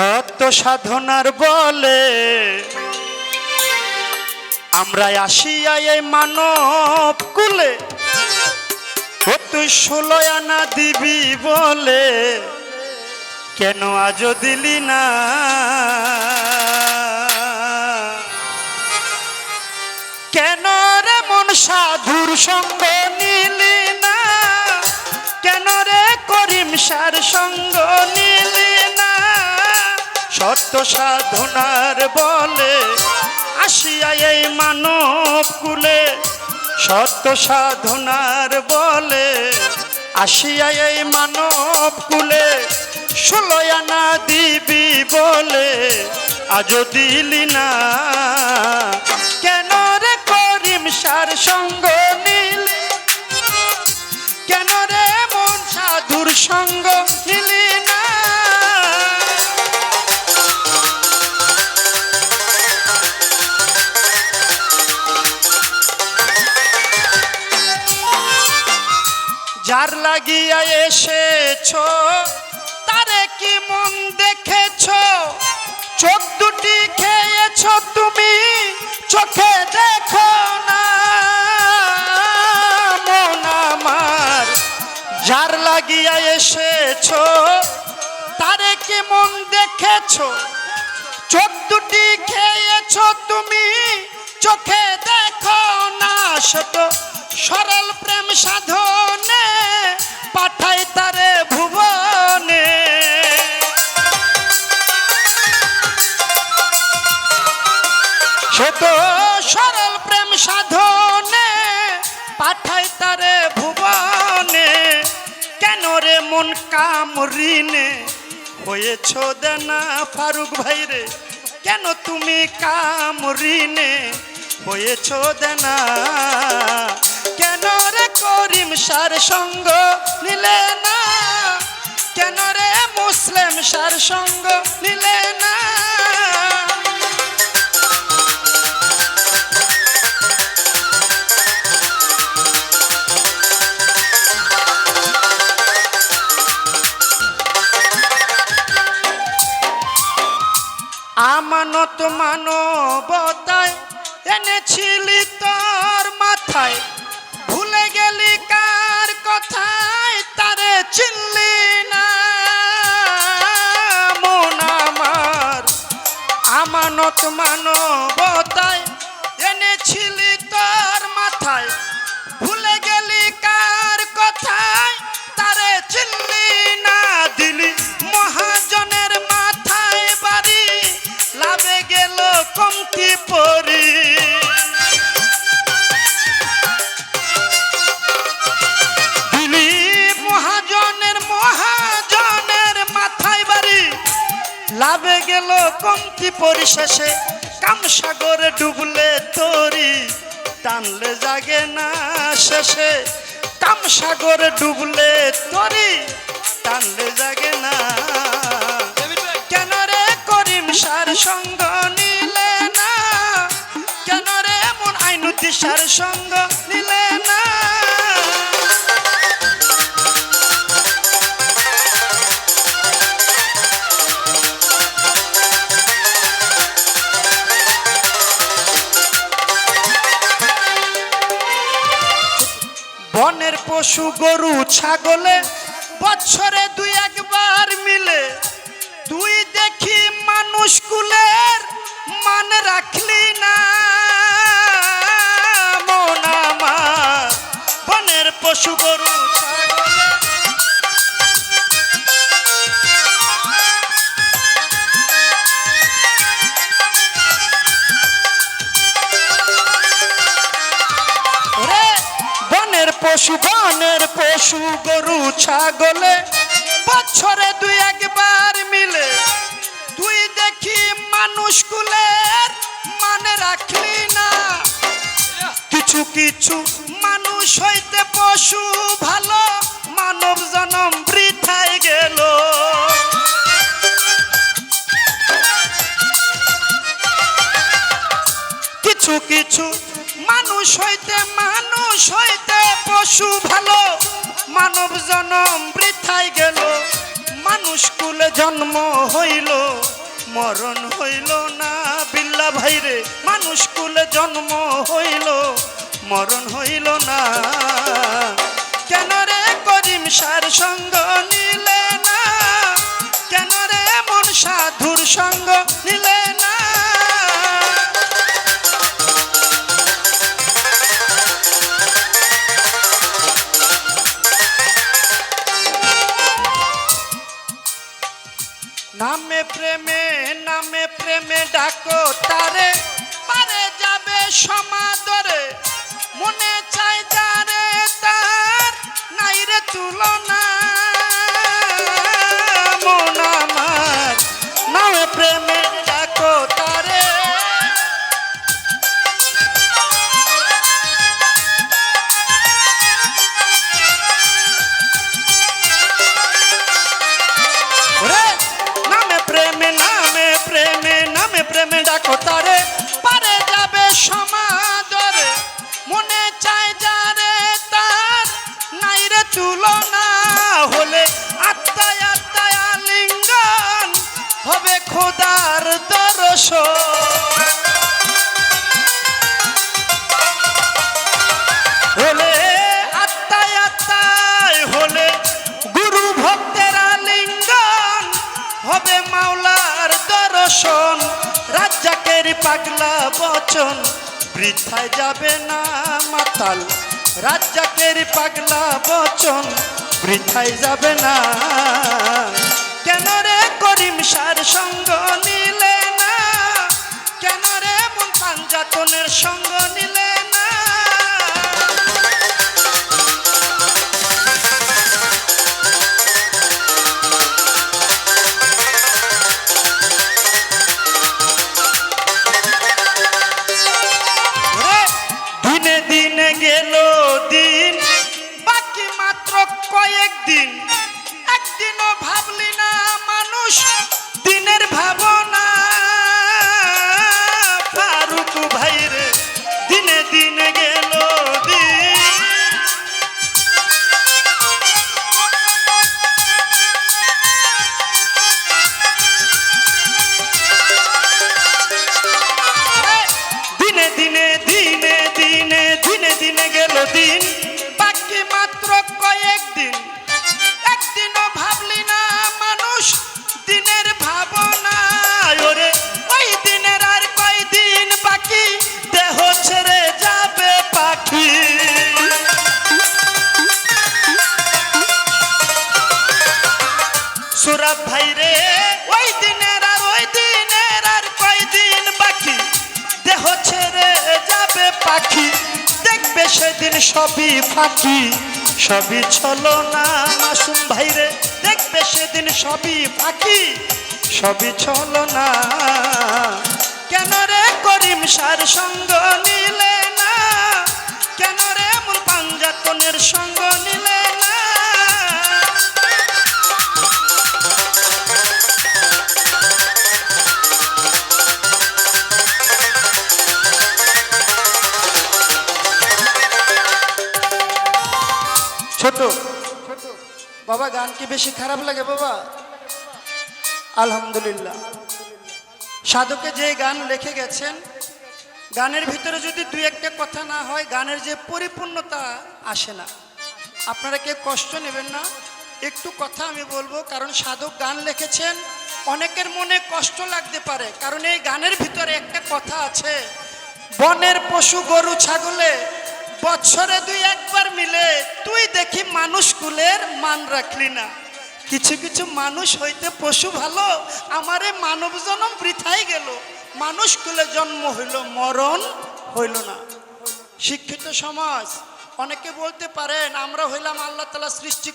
সত্য সাধনার বলে, আমরা আসিয়া এই মানব কুলে ও দিবি বলে, কেন আজ দিলি না? কেন রে মন সাধুর সঙ্গ নিলি না? কেন রে করিম সার সঙ্গ নিলি সত্য সাধনার বলে আসিয়া এই মানব কুলে। সত্য সাধনার বলে আসিয়া এই মানব কুলে। ষোলয়ানা দিবি বলে, আজও দিলি না। কেন রে করিম সার সঙ্গ নিলি? কেন রে মন সাধুর সঙ্গ লাগিয়া এসেছ, তারে কি মন দেখেছ? চোখ দুটি খেয়েছ তুমি, চোখে দেখো না। মন আমার যার লাগিয়া এসেছ, তারে কি মন দেখেছ? চোখ দুটি খেয়েছ তুমি, চোখে দেখো না। শত সরল প্রেম সাধনে পাঠাই তারে ভুবনে। শত সরল প্রেম সাধনে পাঠাই তারে ভুবনে। কেন রে মন কাম ঋণে হয়েছ দেনা ফারুক ভাই রে, কেন তুমি কাম ঋণে হয়েছ দেনা, কেন করিম সার সঙ্গ নিলে না? কেন রে মুসলিম সার সঙ্গ নিলে না? আমানত মানবতায় এনেছিলি তোর মাথায়। লাভে গেল কমতি পরিশেষে। কামসাগরে ডুবলে তরি টানলে জাগে না শেষে। কামসাগরে ডুবলে তরি টানলে জাগে না। কেন রে করিম সার সঙ্গ নিলে না? কেন রে মন আইনুতি সার সঙ্গ বনের পশু গরু, ছাগলে বছরে দুই একবার মিলে। তুই দেখি মানুষ কুলের মান রাখলি না। মন আমার, বনের পশু গরু পশু গরু, ছাগলে বছরে দুই একবার মিলে। তুই দেখি মানুষ কুলের মানে রাখলি না। কিছু কিছু মানুষ হইতে পশু ভালো, মানব জনম বৃথায় গেল। মানব জনম বৃথায় গেল। মানুষ কুলে জন্ম হইল, মরণ হইল না। বিল্লা ভাইরে মানুষ কুলে জন্ম হইল, মরণ হইল না। কেন রে করিম সার সঙ্গ নিলে না? কেন রে মন সাধুর সঙ্গ নিলে খোদার দর্শন। হলে আত্মায় আত্মায়, হলে গুরু ভক্তের হবে মাওলার পাগলা বচন, বৃথায় যাবে না মাতাল। রাজ্জাকের পাগলা বচন, বৃথায় যাবে না কেন রে করিম সার সঙ্গ নিলে না? কেন রে মন পাঞ্জাতনের সঙ্গ নিলে না? দিনে দিনে গেল দিন, বাকি মাত্র কয়েক দিন একদিনও ভাবলি না মানুষ? সুরাব ভাই রে, ওই দিনের আর ওই দিনের আর কয়দিন বাকি? দেহ ছেড়ে যাবে পাখি, দেখবে সেদিন সবই ফাঁকি। সবই ছলো না মাসুম ভাই রে, দেখবে সেদিন সবই ফাঁকি। সবই ছলো না কেন রে করিম সার সঙ্গ নিলে না? কেন রে মন পাঞ্জাতনের সঙ্গ নিলে বাবা, গান কি বেশি খারাপ লাগে বাবা? আলহামদুলিল্লাহ। সাধকে যে গান লিখে গেছেন, গানের ভিতরে যদি দুই একটা কথা না হয়, গানের যে পরিপূর্ণতা আসে না। আপনারা কেউ কষ্ট নেবেন না। একটু কথা আমি বলব, কারণ সাধক গান লিখেছেন, অনেকের মনে কষ্ট লাগতে পারে। কারণ এই গানের ভিতরে একটা কথা আছে, বনের পশু গরু ছাগলে বছরে দুই একবার দেখি মানুষ কুলের মান রাখলি না। কিছু কিছু মানুষ হইতে পশু ভালো, আমারে মানব জনম বৃথাই গেল। মানুষ কুলে জন্ম হইল, মরণ হইল না। শিক্ষিত সমাজ, অনেকে বলতে পারেন, আমরা হইলাম আল্লাহ তালা সৃষ্টি